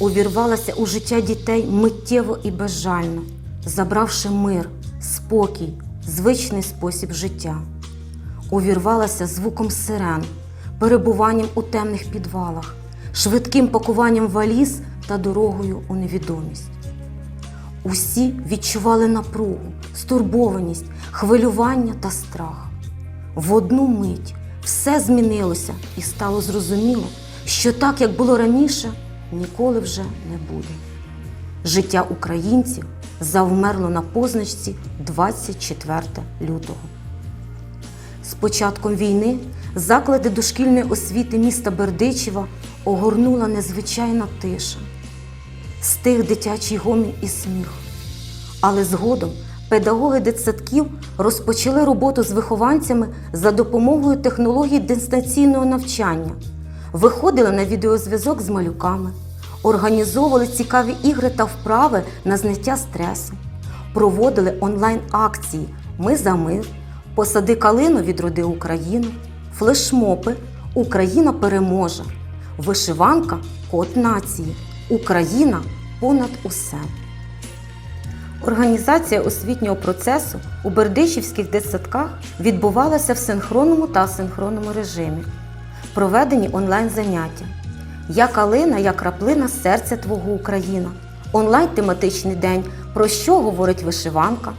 увірвалася у життя дітей миттєво і безжально, забравши мир, спокій, звичний спосіб життя. Увірвалася звуком сирен, перебуванням у темних підвалах, швидким пакуванням валіз та дорогою у невідомість. Усі відчували напругу, стурбованість, хвилювання та страх. В одну мить все змінилося і стало зрозуміло, що так, як було раніше, ніколи вже не буде. Життя українців завмерло на позначці 24 лютого. З початком війни заклади дошкільної освіти міста Бердичева огорнула незвичайна тиша. Стих дитячий гомін і сміх. Але згодом педагоги дитсадків розпочали роботу з вихованцями за допомогою технологій дистанційного навчання, виходили на відеозв'язок з малюками, організовували цікаві ігри та вправи на зняття стресу, проводили онлайн-акції Ми за мир, Посади калину відроди Україну, флешмопи Україна переможе, вишиванка Код нації, Україна понад усе. Організація освітнього процесу у Бердичівських дитсадках відбувалася в синхронному та асинхронному режимі. Проведені онлайн-заняття. Я калина, я краплина серця Твого Україна. Онлайн-тематичний день Про що говорить вишиванка.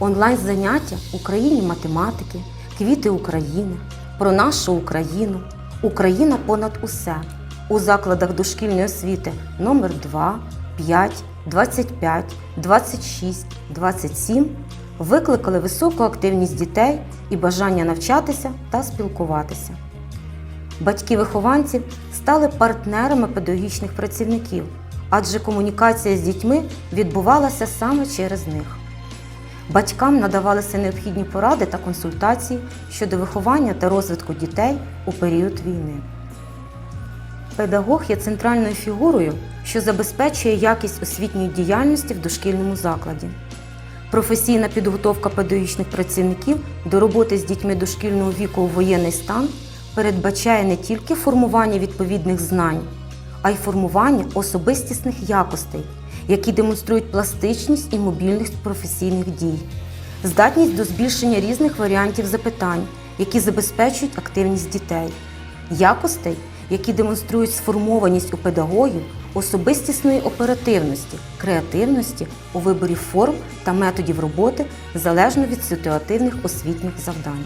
Онлайн-заняття Україні математики, квіти України, про нашу Україну, Україна понад усе у закладах дошкільної освіти номер 2 5, 25, 26, 27 викликали високу активність дітей і бажання навчатися та спілкуватися. Батьки вихованців стали партнерами педагогічних працівників, адже комунікація з дітьми відбувалася саме через них. Батькам надавалися необхідні поради та консультації щодо виховання та розвитку дітей у період війни. Педагог є центральною фігурою, що забезпечує якість освітньої діяльності в дошкільному закладі. Професійна підготовка педагогічних працівників до роботи з дітьми дошкільного віку у воєнний стан передбачає не тільки формування відповідних знань, а й формування особистісних якостей, які демонструють пластичність і мобільність професійних дій, здатність до збільшення різних варіантів запитань, які забезпечують активність дітей, якостей, які демонструють сформованість у педагогів, особистісної оперативності, креативності у виборі форм та методів роботи залежно від ситуативних освітніх завдань.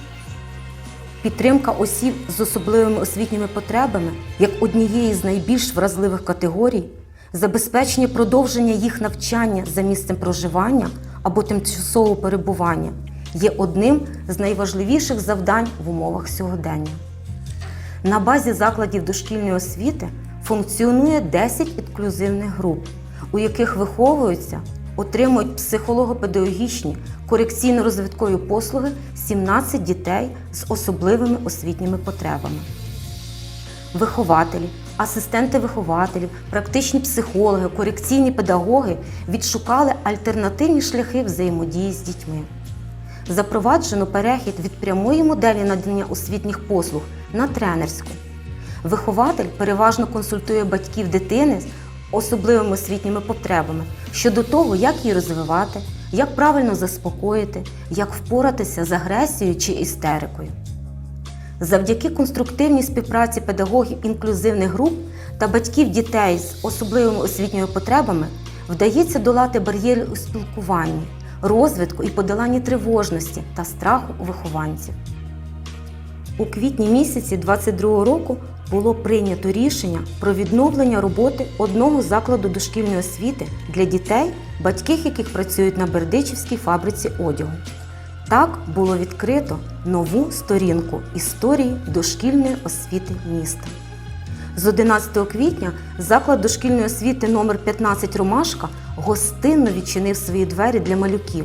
Підтримка осіб з особливими освітніми потребами як однієї з найбільш вразливих категорій, забезпечення продовження їх навчання за місцем проживання або тимчасового перебування є одним з найважливіших завдань в умовах сьогодення. На базі закладів дошкільної освіти функціонує 10 інклюзивних груп, у яких виховуються, отримують психолого-педагогічні, корекційно-розвиткові послуги 17 дітей з особливими освітніми потребами. Вихователі, асистенти вихователів, практичні психологи, корекційні педагоги відшукали альтернативні шляхи взаємодії з дітьми. Запроваджено перехід від прямої моделі надання освітніх послуг на тренерську. Вихователь переважно консультує батьків дитини особливими освітніми потребами щодо того, як її розвивати, як правильно заспокоїти, як впоратися з агресією чи істерикою. Завдяки конструктивній співпраці педагогів інклюзивних груп та батьків дітей з особливими освітніми потребами вдається долати бар'єри у спілкуванні, розвитку і подоланні тривожності та страху у вихованців. У квітні місяці 22 року було прийнято рішення про відновлення роботи одного закладу дошкільної освіти для дітей, батьки яких працюють на Бердичівській фабриці одягу. Так було відкрито нову сторінку історії дошкільної освіти міста. З 11 квітня заклад дошкільної освіти номер 15 Ромашка гостинно відчинив свої двері для малюків,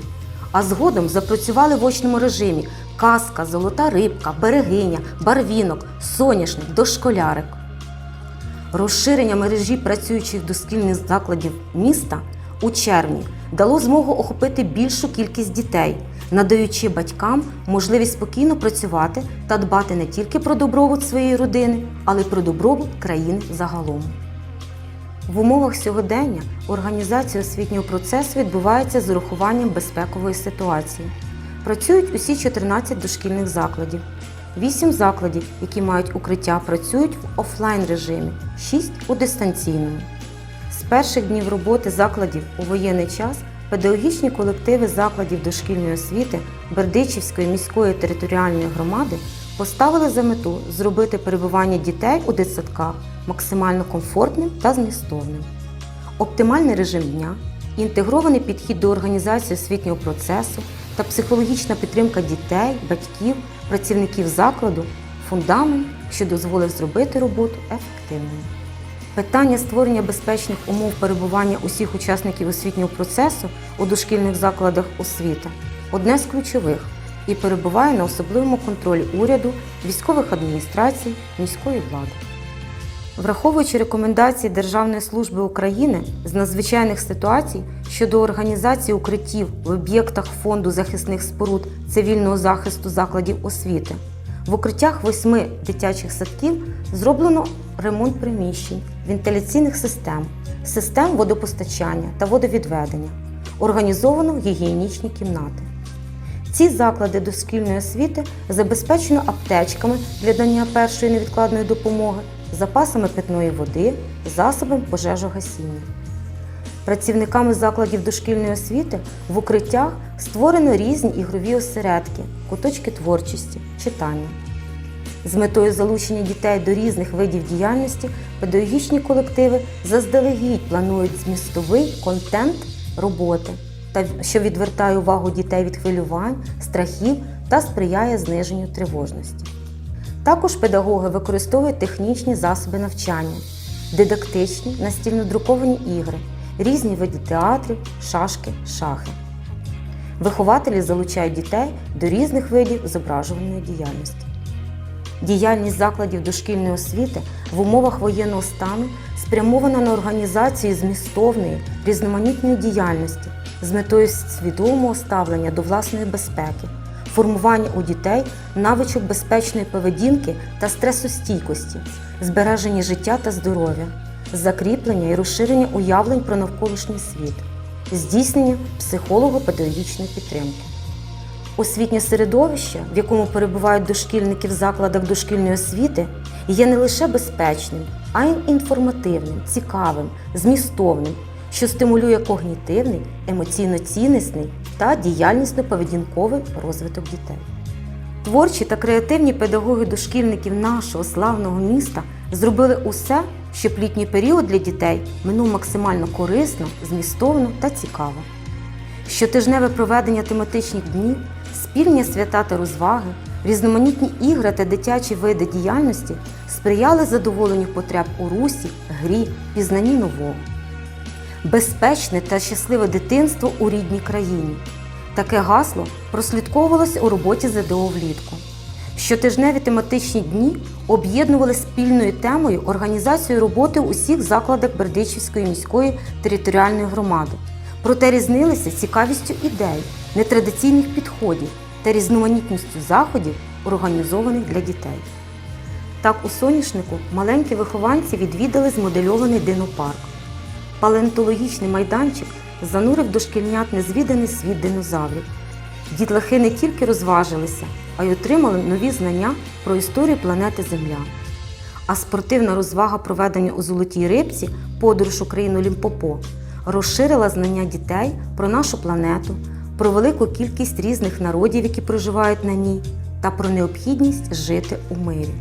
а згодом запрацювали в очному режимі казка, золота рибка, берегиня, барвінок, соняшник, дошколярик. Розширення мережі працюючих дошкільних закладів міста у червні дало змогу охопити більшу кількість дітей, надаючи батькам можливість спокійно працювати та дбати не тільки про добробут своєї родини, але й про добробут країни загалом. В умовах сьогодення організація освітнього процесу відбувається з урахуванням безпекової ситуації. Працюють усі 14 дошкільних закладів. 8 закладів, які мають укриття, працюють в офлайн режимі, 6 у дистанційному. З перших днів роботи закладів у воєнний час педагогічні колективи закладів дошкільної освіти Бердичівської міської територіальної громади поставили за мету зробити перебування дітей у дитсадках максимально комфортним та змістовним. Оптимальний режим дня, інтегрований підхід до організації освітнього процесу та психологічна підтримка дітей, батьків, працівників закладу фундамент, що дозволив зробити роботу ефективною. Питання створення безпечних умов перебування усіх учасників освітнього процесу у дошкільних закладах освіти одне з ключових і перебуває на особливому контролі уряду, військових адміністрацій, міської влади. Враховуючи рекомендації Державної служби України з надзвичайних ситуацій щодо організації укриттів в об'єктах фонду захисних споруд цивільного захисту закладів освіти, в укриттях восьми дитячих садків зроблено ремонт приміщень, вентиляційних систем, систем водопостачання та водовідведення, організовано гігієнічні кімнати. Ці заклади дошкільної освіти забезпечено аптечками для дання першої невідкладної допомоги, запасами питної води, засобами пожежогасіння. Працівниками закладів дошкільної освіти в укриттях створено різні ігрові осередки, куточки творчості, читання. З метою залучення дітей до різних видів діяльності педагогічні колективи заздалегідь планують змістовий контент роботи, що відвертає увагу дітей від хвилювань, страхів та сприяє зниженню тривожності. Також педагоги використовують технічні засоби навчання, дидактичні, настільно-друковані ігри, різні види театрів, шашки, шахи. Вихователі залучають дітей до різних видів зображувальної діяльності. Діяльність закладів дошкільної освіти в умовах воєнного стану спрямована на організацію змістовної, різноманітної діяльності з метою свідомого ставлення до власної безпеки, формування у дітей навичок безпечної поведінки та стресостійкості, збереження життя та здоров'я, закріплення і розширення уявлень про навколишній світ, здійснення психолого-педагогічної підтримки. Освітнє середовище, в якому перебувають дошкільники в закладах дошкільної освіти, є не лише безпечним, а й інформативним, цікавим, змістовним, що стимулює когнітивний, емоційно-ціннісний та діяльнісно-поведінковий розвиток дітей. Творчі та креативні педагоги дошкільників нашого славного міста зробили усе, щоб літній період для дітей минув максимально корисно, змістовно та цікаво. Щотижневе проведення тематичних днів, спільні свята та розваги, різноманітні ігри та дитячі види діяльності сприяли задоволенню потреб у русі, грі, пізнанні нового. Безпечне та щасливе дитинство у рідній країні. Таке гасло прослідковувалося у роботі ЗДО влітку. Щотижневі тематичні дні об'єднували спільною темою організацію роботи усіх закладах Бердичівської міської територіальної громади. Проте різнилися цікавістю ідей, нетрадиційних підходів та різноманітністю заходів, організованих для дітей. Так у соняшнику маленькі вихованці відвідали змодельований динопарк. Палеонтологічний майданчик занурив дошкільнят незвіданий світ динозаврів. Дітлахи не тільки розважилися, а й отримали нові знання про історію планети Земля. А спортивна розвага, проведення у Золотій рибці подорож Україну Лімпопо, розширила знання дітей про нашу планету, про велику кількість різних народів, які проживають на ній, та про необхідність жити у мирі.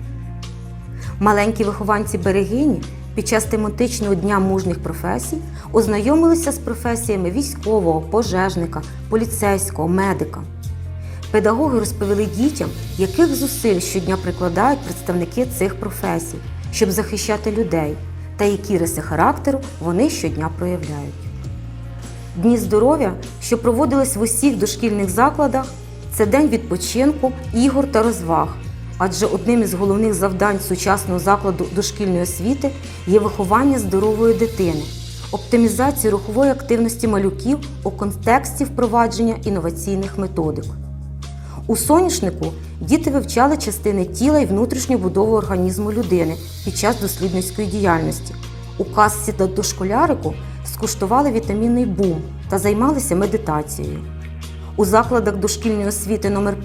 Маленькі вихованці берегині під час тематичного дня мужніх професій ознайомилися з професіями військового, пожежника, поліцейського, медика. Педагоги розповіли дітям, яких зусиль щодня прикладають представники цих професій, щоб захищати людей, та які риси характеру вони щодня проявляють. Дні здоров'я, що проводились в усіх дошкільних закладах, це день відпочинку, ігор та розваг. Адже одним із головних завдань сучасного закладу дошкільної освіти є виховання здорової дитини, оптимізація рухової активності малюків у контексті впровадження інноваційних методик. У соняшнику діти вивчали частини тіла і внутрішню будову організму людини під час дослідницької діяльності, у казці до дошколярику скуштували вітамінний бум та займалися медитацією. У закладах дошкільної освіти номер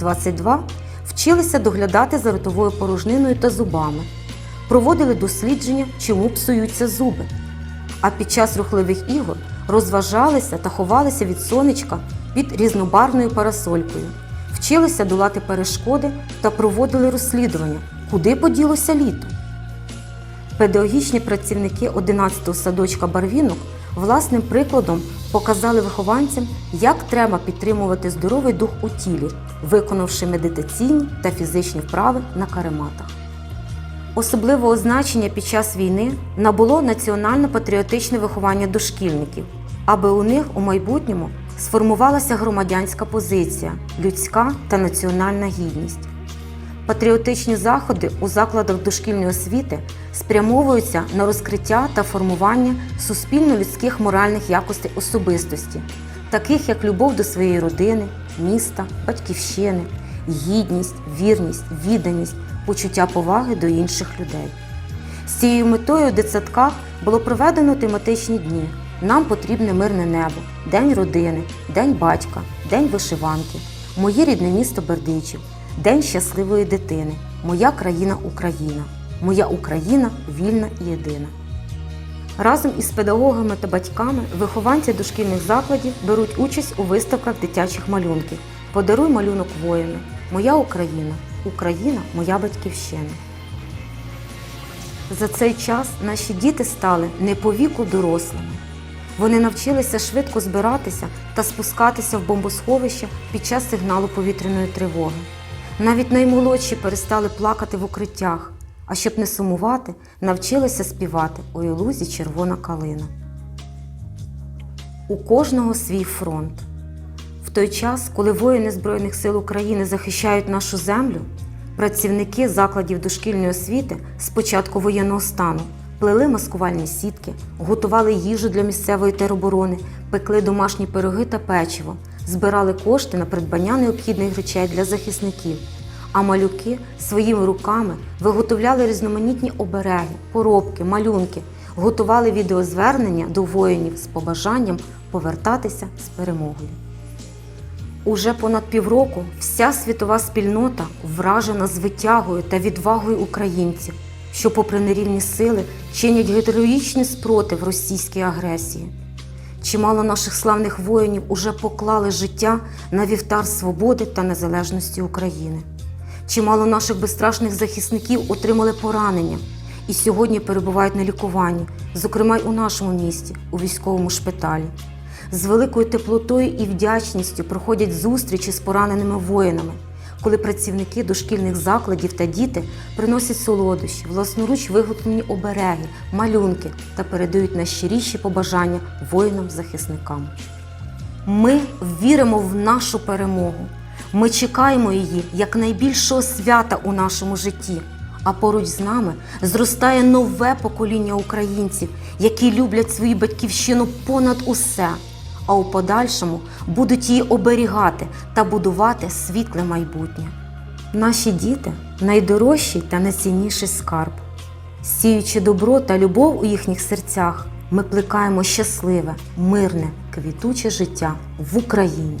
15-22 вчилися доглядати за ротовою порожниною та зубами, проводили дослідження, чому псуються зуби. А під час рухливих ігор розважалися та ховалися від сонечка під різнобарвною парасолькою, вчилися долати перешкоди та проводили розслідування, куди поділося літо. Педагогічні працівники 11-го садочка Барвінок власним прикладом показали вихованцям, як треба підтримувати здоровий дух у тілі, виконавши медитаційні та фізичні вправи на карематах. Особливого значення під час війни набуло національно-патріотичне виховання дошкільників, аби у них у майбутньому сформувалася громадянська позиція, людська та національна гідність. Патріотичні заходи у закладах дошкільної освіти спрямовуються на розкриття та формування суспільно-людських моральних якостей особистості, таких як любов до своєї родини, міста, батьківщини, гідність, вірність, відданість, почуття поваги до інших людей. З цією метою у дитсадках було проведено тематичні дні. Нам потрібне мирне небо, День родини, День батька, День вишиванки, моє рідне місто Бердичів, День щасливої дитини, Моя країна Україна, Моя Україна вільна і єдина. Разом із педагогами та батьками вихованці дошкільних закладів беруть участь у виставках дитячих малюнків. Подаруй малюнок воїну, Моя Україна, Україна моя батьківщина. За цей час наші діти стали не по віку дорослими. Вони навчилися швидко збиратися та спускатися в бомбосховище під час сигналу повітряної тривоги. Навіть наймолодші перестали плакати в укриттях, а щоб не сумувати, навчилися співати у лузі червона калина. У кожного свій фронт. В той час, коли воїни Збройних сил України захищають нашу землю, працівники закладів дошкільної освіти з початку воєнного стану плели маскувальні сітки, готували їжу для місцевої тероборони, пекли домашні пироги та печиво, збирали кошти на придбання необхідних речей для захисників. А малюки своїми руками виготовляли різноманітні обереги, поробки, малюнки, готували відеозвернення до воїнів з побажанням повертатися з перемогою. Уже понад півроку вся світова спільнота вражена звитягою та відвагою українців, що, попри нерівні сили, чинять героїчний спротив російській агресії. Чимало наших славних воїнів уже поклали життя на вівтар свободи та незалежності України. Чимало наших безстрашних захисників отримали поранення і сьогодні перебувають на лікуванні, зокрема й у нашому місті, у військовому шпиталі. З великою теплотою і вдячністю проходять зустрічі з пораненими воїнами, коли працівники дошкільних закладів та діти приносять солодощі, власноруч виготовлені обереги, малюнки та передають найщиріші побажання воїнам-захисникам. Ми віримо в нашу перемогу. Ми чекаємо її як найбільшого свята у нашому житті. А поруч з нами зростає нове покоління українців, які люблять свою батьківщину понад усе, а у подальшому будуть її оберігати та будувати світле майбутнє. Наші діти найдорожчий та найцінніший скарб. Сіючи добро та любов у їхніх серцях, ми плекаємо щасливе, мирне, квітуче життя в Україні.